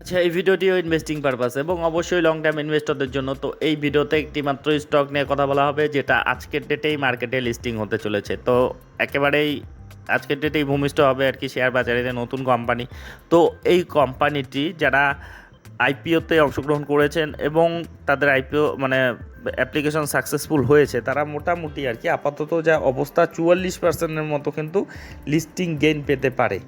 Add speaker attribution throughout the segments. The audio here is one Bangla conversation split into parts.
Speaker 1: আচ্ছা এই ভিডিওটিও ইনভেস্টিং পারপাস এবং অবশ্যই লং টার্ম ইনভেস্টরদের জন্য। তো এই ভিডিওতে একটি মাত্র স্টক নিয়ে কথা বলা হবে, যেটা আজকের ডেটেই মার্কেটে লিস্টিং হতে চলেছে। তো একেবারেই আজকের ডেটেই ভূমিষ্ঠ হবে আর কি শেয়ার বাজারে নতুন কোম্পানি তো এই কোম্পানিটি যারা আইপিওতে অংশগ্রহণ করেছেন এবং তাদের আইপিও মানে অ্যাপ্লিকেশন সাকসেসফুল হয়েছে, তারা মোটামুটি আর কি আপাতত যা অবস্থা, চুয়াল্লিশ পার্সেন্টের মতো কিন্তু লিস্টিং গেইন পেতে পারে।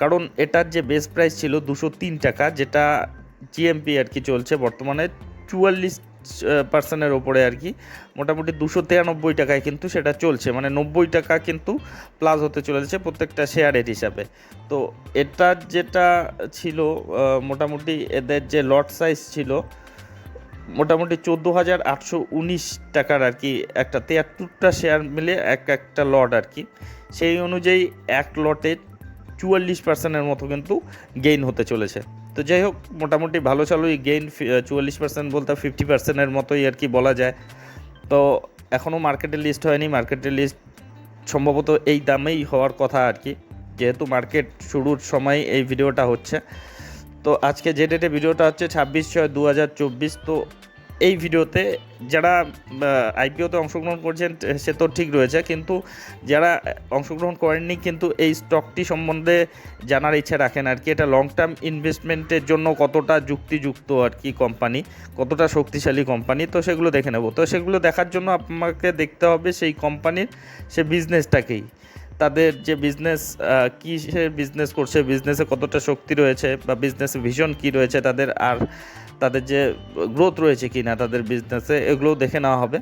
Speaker 1: কারণ এটার যে বেস প্রাইস ছিল দুশো তিন টাকা, যেটা জিএমপি আর কি চলছে বর্তমানে, চুয়াল্লিশ পার্সেন্টের ওপরে আর কি। মোটামুটি দুশো তিরানব্বই টাকায় কিন্তু সেটা চলছে। মানে নব্বই টাকা কিন্তু প্লাস হতে চলেছে প্রত্যেকটা শেয়ারের হিসাবে। তো এটার যেটা ছিল মোটামুটি এদের যে লট সাইজ ছিল, মোটামুটি চোদ্দ হাজার আটশো উনিশ টাকার আর কি একটা তিয়াত্তরটা শেয়ার মিলে এক একটা লট আর কি। সেই অনুযায়ী এক লটে চুয়াল্লিশ পার্সেন্টের মতো কিন্তু গেইন হতে চলেছে। তো যাই হোক, মোটামুটি ভালো চালুই গেইন চুয়াল্লিশ পার্সেন্ট বলতে ফিফটি পার্সেন্টের মতোই আর কি বলা যায়। তো এখনও মার্কেটে লিস্ট হয়নি। মার্কেটে লিস্ট সম্ভবত এই দামেই হওয়ার কথা আর কি। যেহেতু মার্কেট শুরুর সময় এই ভিডিওটা হচ্ছে। তো আজকে যে ডেটে ভিডিওটা হচ্ছে, ছাব্বিশ ছয় দু হাজার চব্বিশ। তো এই ভিডিওতে যারা আইপিওতে অংশগ্রহণ করছেন, সে তো ঠিক রয়েছে, কিন্তু যারা অংশগ্রহণ করেননি, কিন্তু এই স্টকটি সম্বন্ধে জানার ইচ্ছা রাখেন আর কি। এটা লং টার্ম ইনভেস্টমেন্টের জন্য কতটা যুক্তিযুক্ত আর কি কোম্পানি কতটা শক্তিশালী কোম্পানি তো সেগুলো দেখে নেব। তো সেগুলো দেখার জন্য আপনাকে দেখতে হবে সেই কোম্পানির সে বিজনেসটাকেই তাদের যে বিজনেস কিসের বিজনেস করছে বিজনেসে কতটা শক্তি রয়েছে বা বিজনেস ভিশন কী রয়েছে, তাদের আর তাদের যে গ্রোথ রয়েছে কি না তাদের বিজনেসে এগুলোও দেখে নেওয়া হবে।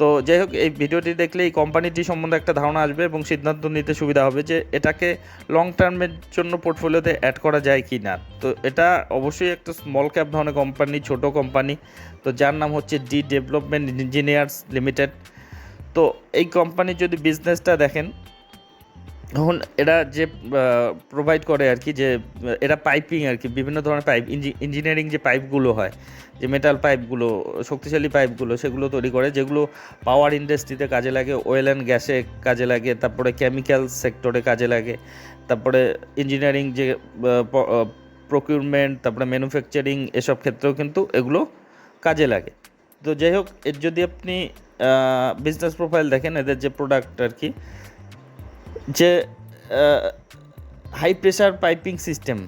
Speaker 1: তো যাই হোক, এই ভিডিওটি দেখলে এই কোম্পানিটি সম্বন্ধে একটা ধারণা আসবে এবং সিদ্ধান্ত নিতে সুবিধা হবে যে এটাকে লং টার্মের জন্য পোর্টফোলিওতে অ্যাড করা যায় কি না তো এটা অবশ্যই একটা স্মল ক্যাপ ধরনের কোম্পানি ছোট কোম্পানি তো যার নাম হচ্ছে ডি ডেভেলপমেন্ট ইঞ্জিনিয়ার্স লিমিটেড তো এই কোম্পানির যদি বিজনেসটা দেখেন এখন এরা যে প্রোভাইড করে আর কি, যে, এরা পাইপিং আর কি, বিভিন্ন ধরনের পাইপ ইঞ্জিনিয়ারিং যে পাইপগুলো হয়, যে মেটাল পাইপগুলো শক্তিশালী পাইপগুলো সেগুলো তৈরি করে, যেগুলো পাওয়ার ইন্ডাস্ট্রিতে কাজে লাগে অয়েল অ্যান্ড গ্যাসে কাজে লাগে, তারপরে কেমিক্যাল সেক্টরে কাজে লাগে, তারপরে ইঞ্জিনিয়ারিং যে প্রকিউরমেন্ট তারপরে ম্যানুফ্যাকচারিং এসব ক্ষেত্রেও কিন্তু এগুলো কাজে লাগে। তো যাই হোক, এর যদি আপনি বিজনেস প্রোফাইল দেখেন, এদের যে প্রোডাক্ট আর কি যে হাই প্রেশার পাইপিং সিস্টেম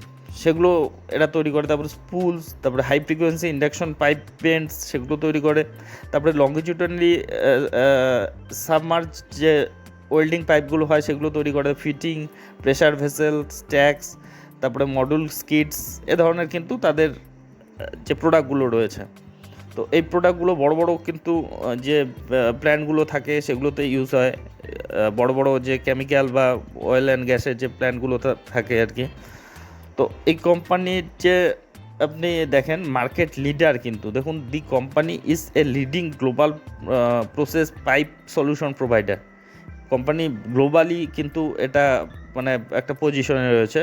Speaker 1: সেগুলো এরা তৈরি করে। তারপরে স্পুলস তারপরে high frequency induction pipe bends সেগুলো তৈরি করে। তারপরে লঙ্গিটিউডনালি সাবমার্জ যে ওয়েল্ডিং পাইপগুলো হয়, সেগুলো তৈরি করে। ফিটিং প্রেশার ভেসেল স্ট্যাক্স তারপরে মডুল স্কিটস এ ধরনের কিন্তু তাদের যে প্রোডাক্টগুলো রয়েছে। তো এই প্রোডাক্টগুলো বড় বড় কিন্তু যে প্ল্যান্টগুলো থাকে, সেগুলোতে ইউজ হয়। বড় বড় যে কেমিক্যাল বা অয়েল অ্যান্ড গ্যাসের যে প্ল্যান্টগুলো থাকে আর কি। তো এই কোম্পানির যে আপনি দেখেন মার্কেট লিডার কিন্তু, দেখুন the company is a leading global process pipe solution provider company globally কিন্তু এটা মানে একটা পজিশনে রয়েছে।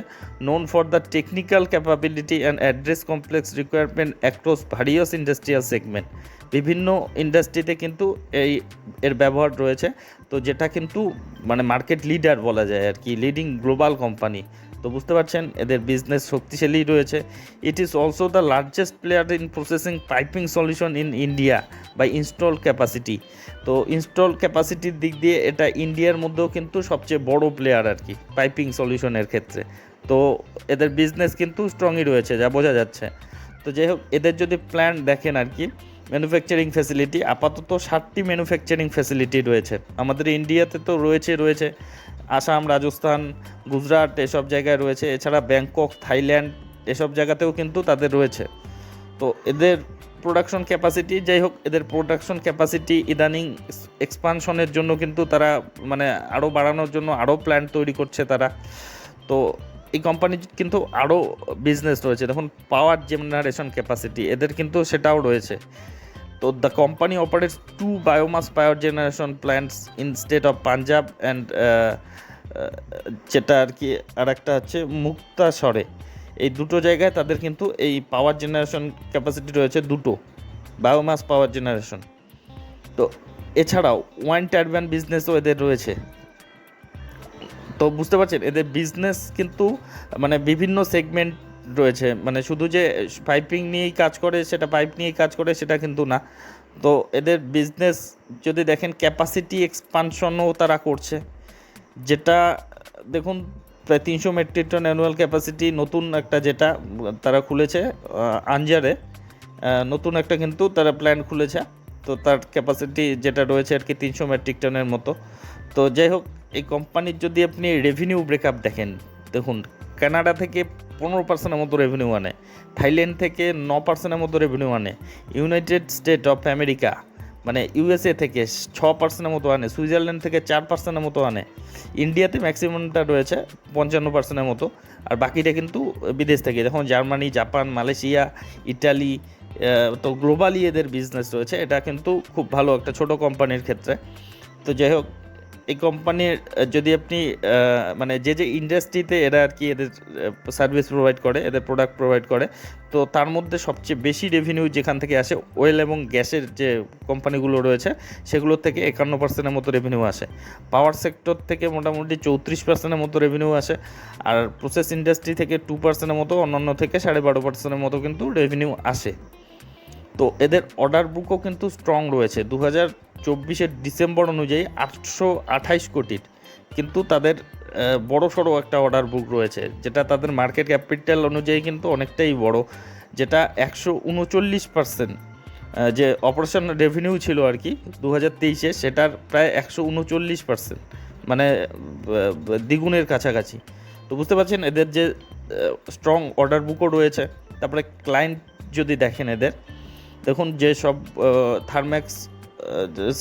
Speaker 1: Known for the technical capability and address complex requirement across various industrial segment বিভিন্ন ইন্ডাস্ট্রিতে কিন্তু এই এর ব্যবহার রয়েছে। তো যেটা কিন্তু মানে মার্কেট লিডার বলা যায় আর কি লিডিং গ্লোবাল কোম্পানি তো বুঝতে পারছেন, এদের বিজনেস শক্তিশালী রয়েছে। It is also the largest player in processing piping solution in India by install capacity তো ইনস্টল ক্যাপাসিটির দিক দিয়ে এটা ইন্ডিয়ার মধ্যেও কিন্তু সবচেয়ে বড় প্লেয়ার আর কি পাইপিং সলিউশনের ক্ষেত্রে। তো এদের বিজনেস কিন্তু স্ট্রংই রয়েছে, যা বোঝা যাচ্ছে। তো যাই হোক, এদের যদি প্ল্যান দেখেন আর কি ম্যানুফ্যাকচারিং ফ্যাসিলিটি আপাতত ষাটটি ম্যানুফ্যাকচারিং ফ্যাসিলিটি রয়েছে। আমাদের ইন্ডিয়াতে তো রয়েছে রয়েছে। আসাম, রাজস্থান, গুজরাট এসব জায়গায় রয়েছে। এছাড়া ব্যাংকক, থাইল্যান্ড এসব জায়গাতেও কিন্তু তাদের রয়েছে। তো এদের প্রোডাকশন ক্যাপাসিটি যাই হোক, এদের প্রোডাকশন ক্যাপাসিটি ইদানিং এক্সপানশনের জন্য কিন্তু তারা মানে আরও বাড়ানোর জন্য আরও প্ল্যান তৈরি করছে তারা। তো এই কোম্পানির কিন্তু আরও বিজনেস রয়েছে। দেখুন পাওয়ার জেনারেশন ক্যাপাসিটি এদের কিন্তু সেটাও রয়েছে। তো the company operates two biomass power generation plants in state of Punjab and যেটা আর কি আর একটা হচ্ছে মুক্তাসরে। এই দুটো জায়গায় তাদের কিন্তু এই পাওয়ার জেনারেশন ক্যাপাসিটি রয়েছে দুটো বায়োমাস পাওয়ার জেনারেশন তো এছাড়াও ওয়াইন টারবান বিজনেসও এদের রয়েছে। তো বুঝতে পারছেন, এদের বিজনেস কিন্তু মানে বিভিন্ন সেগমেন্ট রয়েছে। মানে শুধু যে পাইপিং নিয়েই কাজ করে, সেটা পাইপ নিয়েই কাজ করে, সেটা কিন্তু না। তো এদের বিজনেস যদি দেখেন ক্যাপাসিটি এক্সপানশনও তারা করছে। যেটা, দেখুন, প্রায় তিনশো মেট্রিক টন অ্যানুয়াল ক্যাপাসিটি নতুন একটা যেটা তারা খুলেছে আঞ্জারে নতুন একটা কিন্তু তারা প্ল্যান খুলেছে। তো তার ক্যাপাসিটি যেটা রয়েছে আর কি, তিনশো মেট্রিক টনের মতো। তো যাই হোক এই কোম্পানির যদি আপনি রেভিনিউ ব্রেকআপ দেখেন, দেখুন কানাডা থেকে পনেরো পার্সেন্টের মতো রেভিনিউ আনে থাইল্যান্ড থেকে ন পার্সেন্টের মতো রেভিনিউ আনে ইউনাইটেড স্টেট অফ আমেরিকা মানে ইউএসএ থেকে ছ পার্সেন্টের মতো আনে সুইজারল্যান্ড থেকে চার পার্সেন্টের মতো আনে ইন্ডিয়াতে ম্যাক্সিমামটা রয়েছে পঞ্চান্ন পার্সেন্টের মতো, আর বাকিটা কিন্তু বিদেশ থেকে। দেখুন জার্মানি জাপান মালয়েশিয়া ইটালি তো গ্লোবালি এদের বিজনেস রয়েছে। এটা কিন্তু খুব ভালো একটা ছোট কোম্পানির ক্ষেত্রে। তো যাই হোক এই কোম্পানির যদি আপনি মানে যে যে ইন্ডাস্ট্রিতে এরা আর কি এদের সার্ভিস প্রোভাইড করে, এদের প্রোডাক্ট প্রোভাইড করে, তো তার মধ্যে সবচেয়ে বেশি রেভিনিউ যেখান থেকে আসে ওয়েল এবং গ্যাসের যে কোম্পানিগুলো রয়েছে, সেগুলোর থেকে একান্ন পার্সেন্টের মতো রেভিনিউ আসে। পাওয়ার সেক্টর থেকে মোটামুটি চৌত্রিশ পার্সেন্টের মতো রেভিনিউ আসে, আর প্রসেস ইন্ডাস্ট্রি থেকে টু পার্সেন্টের মতো, অন্যান্য থেকে সাড়ে বারো পার্সেন্টের মতো কিন্তু রেভিনিউ আসে। তো এদের অর্ডার বুকও কিন্তু স্ট্রং রয়েছে। দু হাজার চব্বিশের ডিসেম্বর অনুযায়ী আটশো আঠাইশ কোটির কিন্তু তাদের বড় সড়ো একটা অর্ডার বুক রয়েছে, যেটা তাদের মার্কেট ক্যাপিটাল অনুযায়ী কিন্তু অনেকটাই বড়, যেটা একশো উনচল্লিশ পার্সেন্ট যে অপারেশন রেভিনিউ ছিল আর কি দু হাজার তেইশে, সেটার প্রায় একশো উনচল্লিশ পার্সেন্ট মানে দ্বিগুণের কাছাকাছি। তো বুঝতে পারছেন, এদের যে স্ট্রং অর্ডার বুকও রয়েছে, তারপরে ক্লায়েন্ট যদি দেখেন এদের, দেখুন যে সব থার্ম্যাক্স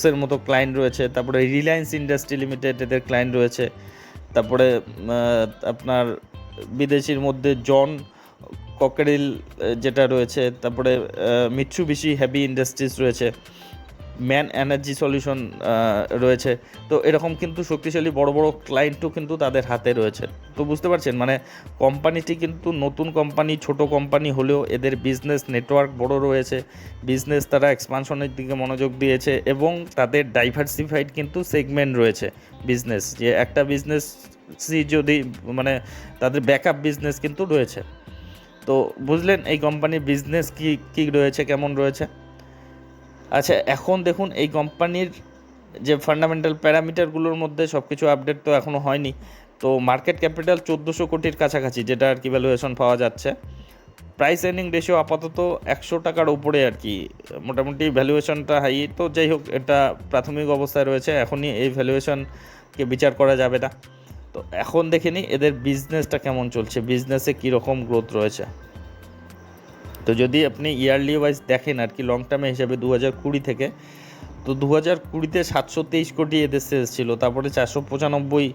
Speaker 1: এর মতো ক্লায়েন্ট রয়েছে, তারপরে রিলায়েন্স ইন্ডাস্ট্রি লিমিটেড এদের ক্লায়েন্ট রয়েছে, তারপরে আপনার বিদেশির মধ্যে জন ককেরিল যেটা রয়েছে, তারপরে মিৎসুবিশি হেভি ইন্ডাস্ট্রিজ রয়েছে ম্যান এনার্জি সলিউশন রয়েছে। তো এরকম কিন্তু শক্তিশালী বড় বড় ক্লায়েন্টও কিন্তু তাদের হাতে রয়েছে। তো বুঝতে পারছেন? মানে কোম্পানিটি কিন্তু নতুন কোম্পানি ছোট কোম্পানি হলেও এদের বিজনেস নেটওয়ার্ক বড় রয়েছে। বিজনেস তারা এক্সপানশনের দিকে মনোযোগ দিয়েছে এবং তাদের ডাইভার্সিফাইড কিন্তু সেগমেন্ট রয়েছে বিজনেস যে একটা বিজনেস যদি মানে তাদের ব্যাকআপ বিজনেস কিন্তু রয়েছে। তো বুঝলেন এই কোম্পানির বিজনেস কি কি রয়েছে, কেমন রয়েছে? আচ্ছা এখন দেখুন এই কোম্পানির যে ফান্ডামেন্টাল প্যারামিটারগুলোর মধ্যে সব কিছু আপডেট তো এখনও হয়নি। তো মার্কেট ক্যাপিটাল চোদ্দোশো কোটির কাছাকাছি, যেটা আর কি ভ্যালুয়েশন পাওয়া যাচ্ছে। প্রাইস এর্নিং রেশিও আপাতত একশো টাকার উপরে আর কি। মোটামুটি ভ্যালুয়েশনটা হাই তো যাই হোক, এটা প্রাথমিক অবস্থায় রয়েছে। এখনই এই ভ্যালুয়েশনকে বিচার করা যাবে না। তো এখন দেখে এদের বিজনেসটা কেমন চলছে বিজনেসে কীরকম গ্রোথ রয়েছে। তো যদি আপনি ইয়ারলি ওয়াইজ দেখেন আর কি লং টার্মে হিসাবে দু হাজার কুড়ি থেকে, তো দু হাজার কুড়িতে সাতশো তেইশ কোটি এদের সেলস ছিল, তারপরে চারশো পঁচানব্বই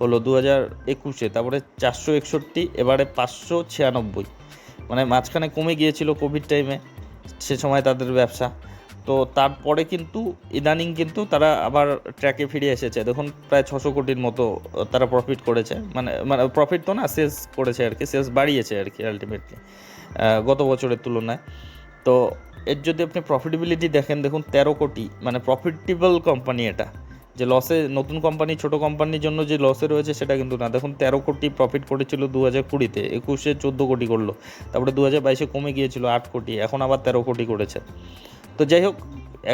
Speaker 1: হলো দু হাজার একুশে, তারপরে চারশো একষট্টি, এবারে পাঁচশো ছিয়ানব্বই। মানে মাঝখানে কমে গিয়েছিল কোভিড টাইমে সে সময় তাদের ব্যবসা। তো তারপরে কিন্তু ইদানিং কিন্তু তারা আবার ট্র্যাকে ফিরে এসেছে। দেখুন, প্রায় ছশো কোটির মতো, তারা প্রফিট করেছে। মানে মানে প্রফিট তো না সেলস করেছে আর কি সেলস বাড়িয়েছে আর কি আলটিমেটলি গত বছরের তুলনায়। তো এর যদি আপনি প্রফিটেবিলিটি দেখেন, দেখুন তেরো কোটি মানে প্রফিটেবল কোম্পানি এটা। যে লসে নতুন কোম্পানি ছোট কোম্পানির জন্য যে লসে রয়েছে সেটা কিন্তু না। দেখুন তেরো কোটি প্রফিট করেছিল দু হাজার কুড়িতে, একুশে চোদ্দ কোটি করল, তারপরে দু হাজার বাইশে কমে গিয়েছিল আট কোটি, এখন আবার তেরো কোটি করেছে। তো যাই হোক,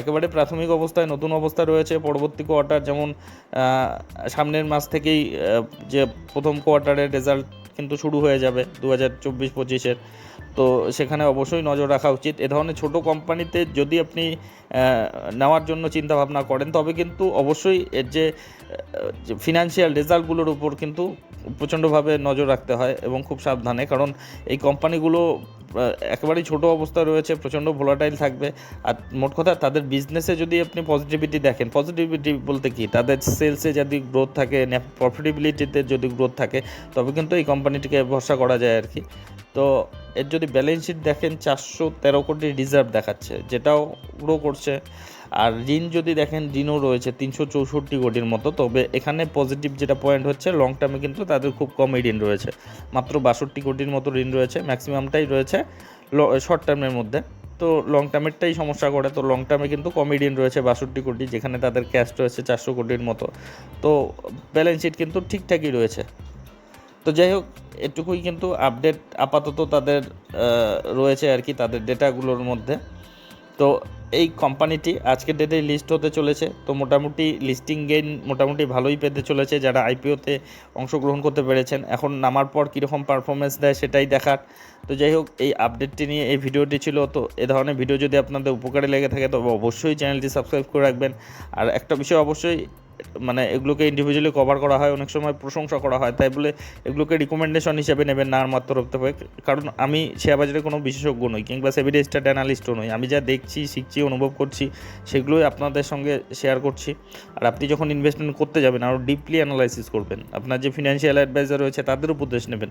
Speaker 1: একেবারে প্রাথমিক অবস্থায়, নতুন অবস্থা রয়েছে, পরবর্তী কোয়ার্টার যেমন সামনের মাস থেকেই যে প্রথম কোয়ার্টারের রেজাল্ট কিন্তু শুরু হয়ে যাবে দু হাজার চব্বিশ পঁচিশের। তো সেখানে অবশ্যই নজর রাখা উচিত। এ ধরনের ছোট কোম্পানিতে যদি আপনি নেওয়ার জন্য চিন্তা ভাবনা করেন, তবে কিন্তু অবশ্যই এর যে ফিনান্সিয়াল রেজাল্টগুলোর উপর কিন্তু প্রচণ্ডভাবে নজর রাখতে হয় এবং খুব সাবধানে। কারণ এই কোম্পানিগুলো একেবারেই ছোট অবস্থা রয়েছে, প্রচণ্ড ভোলাটাইল থাকবে। আর মোট কথা, তাদের বিজনেসে যদি আপনি পজিটিভিটি দেখেন পজিটিভিটি বলতে কি? তাদের সেলসে যদি গ্রোথ থাকে প্রফিটেবিলিটিতে যদি গ্রোথ থাকে, তবে কিন্তু এই কোম্পানিটিকে ভরসা করা যায় আর কি। তো এর যদি ব্যালেন্স শিট দেখেন, চারশো তেরো কোটি রিজার্ভ দেখাচ্ছে, যেটাও গ্রো করছে। আর ঋণ যদি দেখেন, ঋণও রয়েছে তিনশো চৌষট্টি কোটির মতো। তবে এখানে পজিটিভ যেটা পয়েন্ট হচ্ছে লং টার্মে কিন্তু তাদের খুব কমই ঋণ রয়েছে। মাত্র বাষট্টি কোটির মতো ঋণ রয়েছে ম্যাক্সিমামটাই রয়েছে শর্ট টার্মের মধ্যে। তো লং টার্মেরটাই সমস্যা করে, তো লং টার্মে কিন্তু কমেডিয়ান রয়েছে বাষট্টি কোটি, যেখানে তাদের ক্যাশ রয়েছে চারশো কোটির মতো। তো ব্যালেন্স শিট কিন্তু ঠিকঠাকই রয়েছে। তো যাই হোক, এটুকুই কিন্তু আপডেট আপাতত তাদের রয়েছে আর কি তাদের ডেটাগুলোর মধ্যে। তো এই কোম্পানিটি আজকের ডেটে লিস্ট হতে চলেছে। তো মোটামুটি লিস্টিং গেইন মোটামুটি ভালোই পেতে চলেছে যারা আইপিওতে অংশগ্রহণ করতে পেরেছেন। এখন নামার পর কীরকম পারফরমেন্স দেয় সেটাই দেখার। তো যাই হোক, এই আপডেটটি নিয়ে এই ভিডিওটি ছিল। তো এ ধরনের ভিডিও যদি আপনাদের উপকারে লেগে থাকে, তবে অবশ্যই চ্যানেলটি সাবস্ক্রাইব করে রাখবেন। আর একটা বিষয় অবশ্যই মানে এগুলোকে ইন্ডিভিজুয়ালি কভার করা হয়, অনেক সময় প্রশংসা করা হয়, তাই বলে এগুলোকে রিকমেন্ডেশন হিসেবে নেবেন না আর মাত্র রাখতে হবে কারণ আমি শেয়ার বাজারে কোনো বিশেষজ্ঞ নই, কিংবা সেভিডি স্টার্ট অ্যানালিস্টও নই। আমি যা দেখছি, শিখছি, অনুভব করছি, সেগুলোই আপনাদের সঙ্গে শেয়ার করছি। আর আপনি যখন ইনভেস্টমেন্ট করতে যাবেন, আরও ডিপলি অ্যানালাইসিস করবেন। আপনার যে ফিনান্সিয়াল অ্যাডভাইজার রয়েছে, তাদের উপদেশ নেবেন।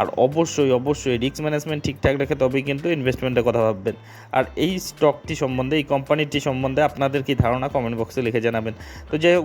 Speaker 1: আর অবশ্যই অবশ্যই রিস্ক ম্যানেজমেন্ট ঠিকঠাক রেখে তবেই কিন্তু ইনভেস্টমেন্টের কথা ভাববেন। আর এই স্টকটি সম্বন্ধে, এই কোম্পানিটি সম্বন্ধে আপনাদের কি ধারণা কমেন্ট বক্সে লিখে জানাবেন। তো যাই হোক